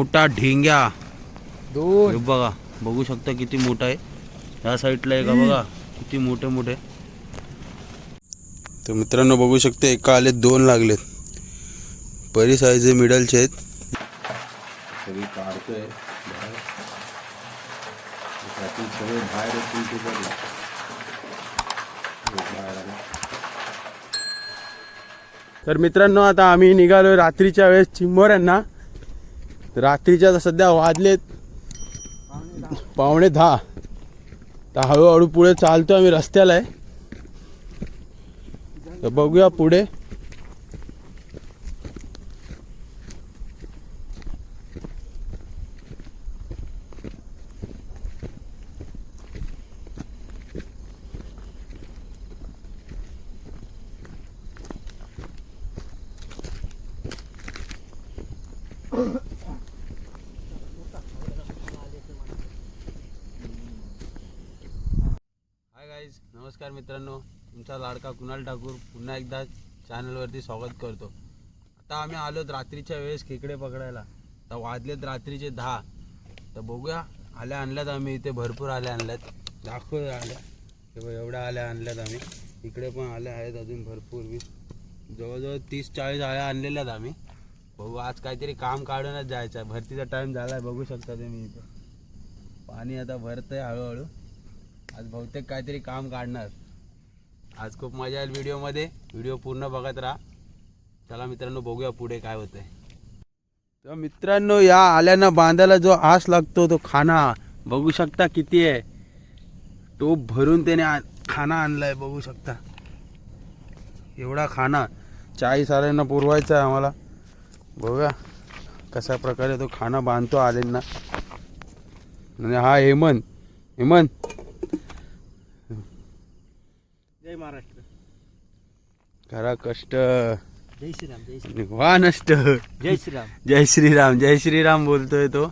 मोठा ढेंग्या. दोन. बघा बघू शकता किती मोठा आहे. या साईडला आहे का बघा किती मोठे मोठे. तर मित्रांनो बघू शकता एका आले दोन लागलेत. परी साईज मिडलचे आहेत. सगळी काढतोय. बाहेर. त्यातून सगळे बाहेर येतील ते बघ. एक बाहेर आला. तर मित्रांनो आता आम्ही निघालोय रात्रीच्या वेळेस चिंबोऱ्यांना. तर रात्रीच्या आता सध्या वाजलेत. पावणे दहा. तर हळूहळू पुढे चालतो आम्ही रस्त्याला आहे. तर बघूया पुढे हाय गाईज नमस्कार मित्रांनो तुमचा लाडका कुणाल ठाकूर पुन्हा एकदा चॅनलवरती स्वागत करतो. आता आम्ही आलोत रात्रीच्या वेळेस खेकडे पकडायला. तर वाजलेत रात्रीचे दहा. तर बघूया आल्या आणल्यात आम्ही इथे भरपूर आल्या आणल्यात. दाखव आल्या. किंवा एवढ्या आल्या आणल्यात आम्ही. इकडे पण आल्या आहेत अजून भरपूर वीस जवळजवळ तीस चाळीस आल्या आणलेल्यात आम्ही. बघू आज काहीतरी काम काढूनच जायचं आहे. भरतीचा टाईम झाला आहे बघू शकता तुम्ही इथे. पाणी आता भरत आहे हळूहळू. आज बहुतेक काहीतरी काम काढणार. आज खूप मजा येईल व्हिडिओमध्ये. व्हिडिओ पूर्ण बघत राहा. चला मित्रांनो बघूया पुढे काय होतंय. तर मित्रांनो या आल्यानं बांधायला जो आस लागतो तो खाना. बघू शकता किती आहे. तो भरून त्याने खाना आणलाय बघू शकता. एवढा खाना. चाळीस आल्यांना पुरवायचा आहे आम्हाला. बघूया कशा प्रकारे तो खाना बांधतो आल्यांना आणि हा हेमंत. हेमंत जय महाराष्ट्र. करा कष्ट. जय श्रीराम जय श्री वा नष्ट. जय श्रीराम. जय श्रीराम जय श्रीराम बोलतोय तो.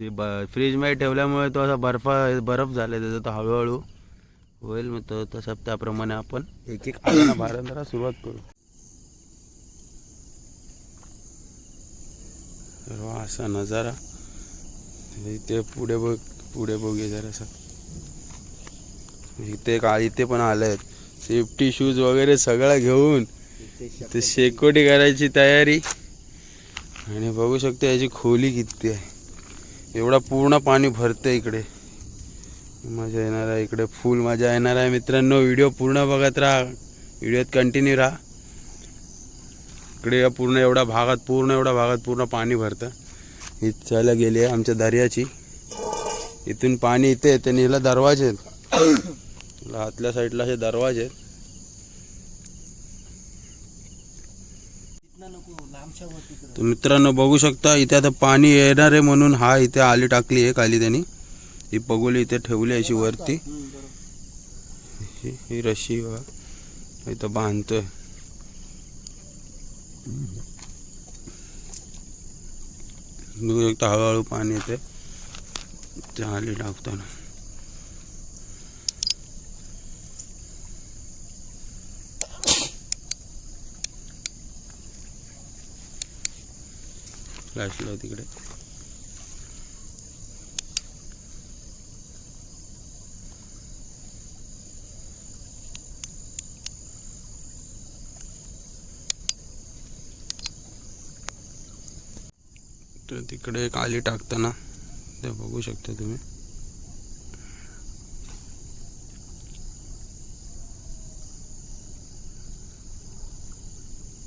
ते ब फ्रीजमध्ये ठेवल्यामुळे तो असा बर्फा बर्फ झाला त्याचा तो हळूहळू होईल मग तो तसं त्याप्रमाणे आपण एक एक भारंदारा सुरुवात करू. तर वा असा नजारा. इथे पुढे बघ पुढे बघूया जरासा. इथे का इथे पण आलेत सेफ्टी शूज वगैरे सगळं घेऊन ते शेकोटी करायची तयारी. आणि बघू शकते याची खोली किती आहे. एवढा पूर्ण पाणी भरतं इकडे. मजा येणार आहे इकडे. फुल मजा येणार आहे मित्रांनो. व्हिडिओ पूर्ण बघत राहा. व्हिडिओत कंटिन्यू राहा. इकडे या पूर्ण एवढ्या भागात पूर्ण एवढ्या भागात पूर्ण पाणी भरतं. ही चायला गेली आहे आमच्या दर्याची. इथून पाणी इथे येते आणि हिला दरवाजे आहेत. आतल्या साईडला असे दरवाजे आहेत. तर मित्रांनो बघू शकता इथे आता पाणी येणार आहे म्हणून हा इथे आली टाकली आहे खाली त्यांनी. ही पगोली इथे ठेवली अशी वरती. ही रशी इथं बांधतोय. बघू शकता हळूहळू पाणी येते ते आली टाकताना. फ्लॅशला तिकडे. तर तिकडे एक आली टाकताना. ते बघू शकता तुम्ही.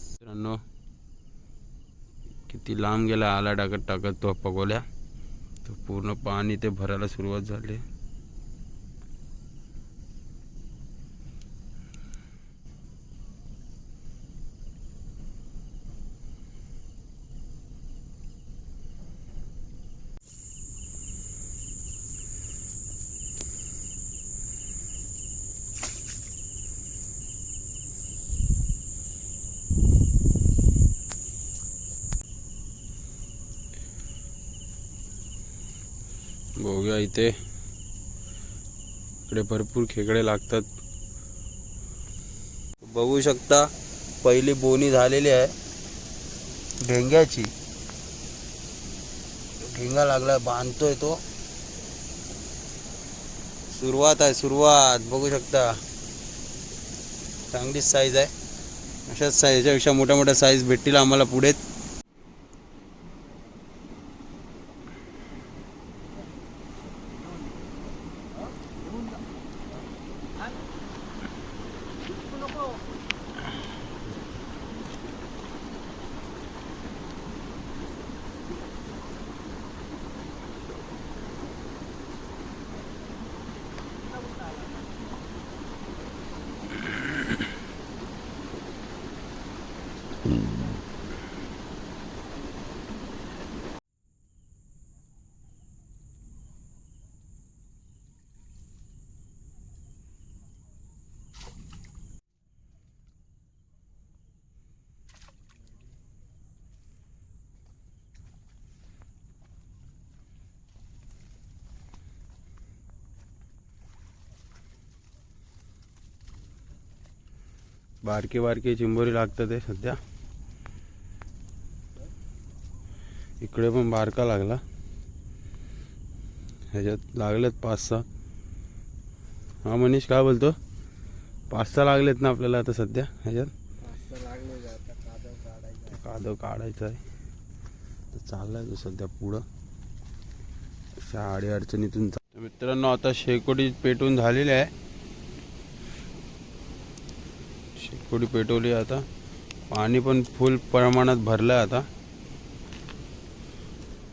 मित्रांनो किती लांब गेला आला टाकत टाकत तो पगोल्या तर पूर्ण पाणी ते भरायला सुरुवात झाली. बघा इथे. इकडे भरपूर खेकडे लागतात. बघू शकता पहिली बोनी झालेली आहे. ढेंग्याची. ढेंगा लागला बांधतोय तो. सुरुवात आहे सुरुवात. बघू शकता. चांगलीच साईज आहे. अशाच साईजच्यापेक्षा मोठ्या मोठ्या साईज भेटतील आम्हाला पुढे. बारके बारके चिंबोरी लागतात ते सध्या. इकडे पण बारका लागला. ह्याच्यात लागलेत पाच सहा. हा मनीष काय बोलतो? पाच सहा लागलेत ना आपल्याला आता सध्या ह्याच्यात? कादव काढायचा आहे. तर चाललाय तो सध्या पुढं. अशा आडी अडचणीतून मित्रांनो आता शेकोटी पेटून झालेली आहे. थोडी पेटवली आता. पाणी पण फुल प्रमाणात भरलं आहे आता.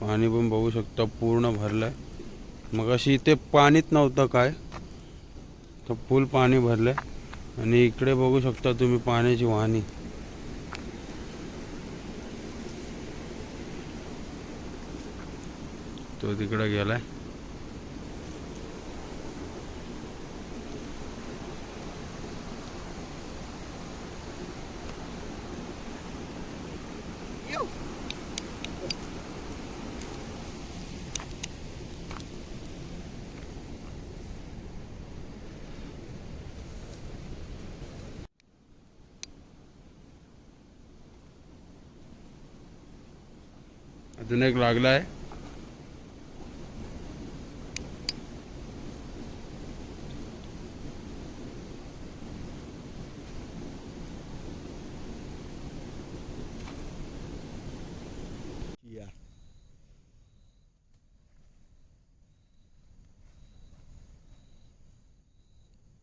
पाणी पण बघू शकता पूर्ण भरलं आहे मग अशी इथे पाणीच नव्हतं काय. तर फुल पाणी भरलं आहे आणि इकडे बघू शकता तुम्ही पाण्याची वाहनी. तो तिकडे गेलाय. अजून एक लागला आहे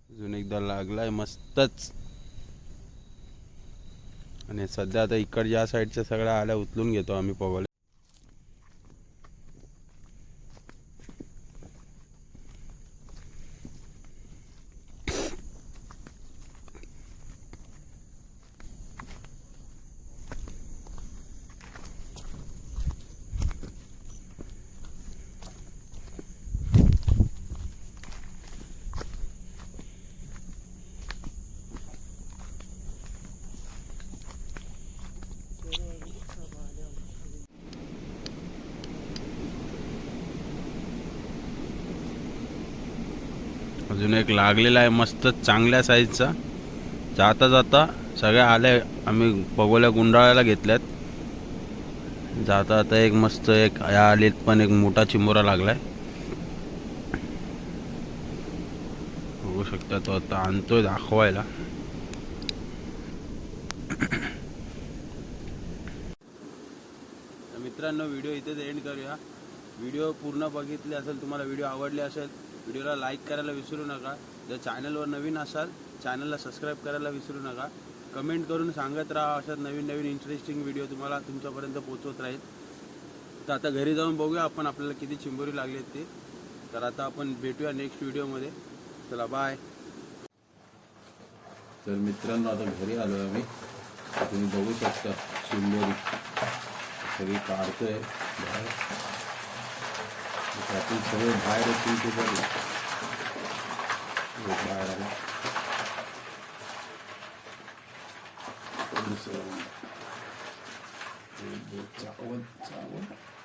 अजून एकदा लागलाय मस्तच. आणि सध्या आता इकडच्या या साईडच्या सगळ्या आल्या उचलून घेतो आम्ही पवले अजून एक लागलेला आहे मस्त चांगल्या साईजचा जाता जाता सगळ्या आल्या आम्ही पगोल्या गुंडाळायला घेतल्यात. जाता जाता एक मस्त एक या आलीत पण एक मोठा चिंबोरा लागलाय. बघू शकता तो आता आणतोय दाखवायला. मित्रांनो व्हिडिओ इथेच एंड करूया. व्हिडिओ पूर्ण बघितले असेल तुम्हाला व्हिडिओ आवडले असेल व्हिडिओला लाईक करायला विसरू नका. जर चॅनलवर नवीन असाल चॅनलला सबस्क्राईब करायला विसरू नका. कमेंट करून सांगत राहा अशा नवीन नवीन इंटरेस्टिंग व्हिडिओ तुम्हाला तुमच्यापर्यंत पोहोचवत राहील. तर आता घरी जाऊन बघूया आपण आपल्याला किती चिंबोरी लागली ते. तर आता आपण भेटूया नेक्स्ट व्हिडिओमध्ये चला बाय तर मित्रांनो आता घरी आलो आम्ही. तुम्ही बघू शकता चिंबोरी. सगळी काढतोय. बाहेर त्यातून सगळे बाहेर येतील ते बघू एक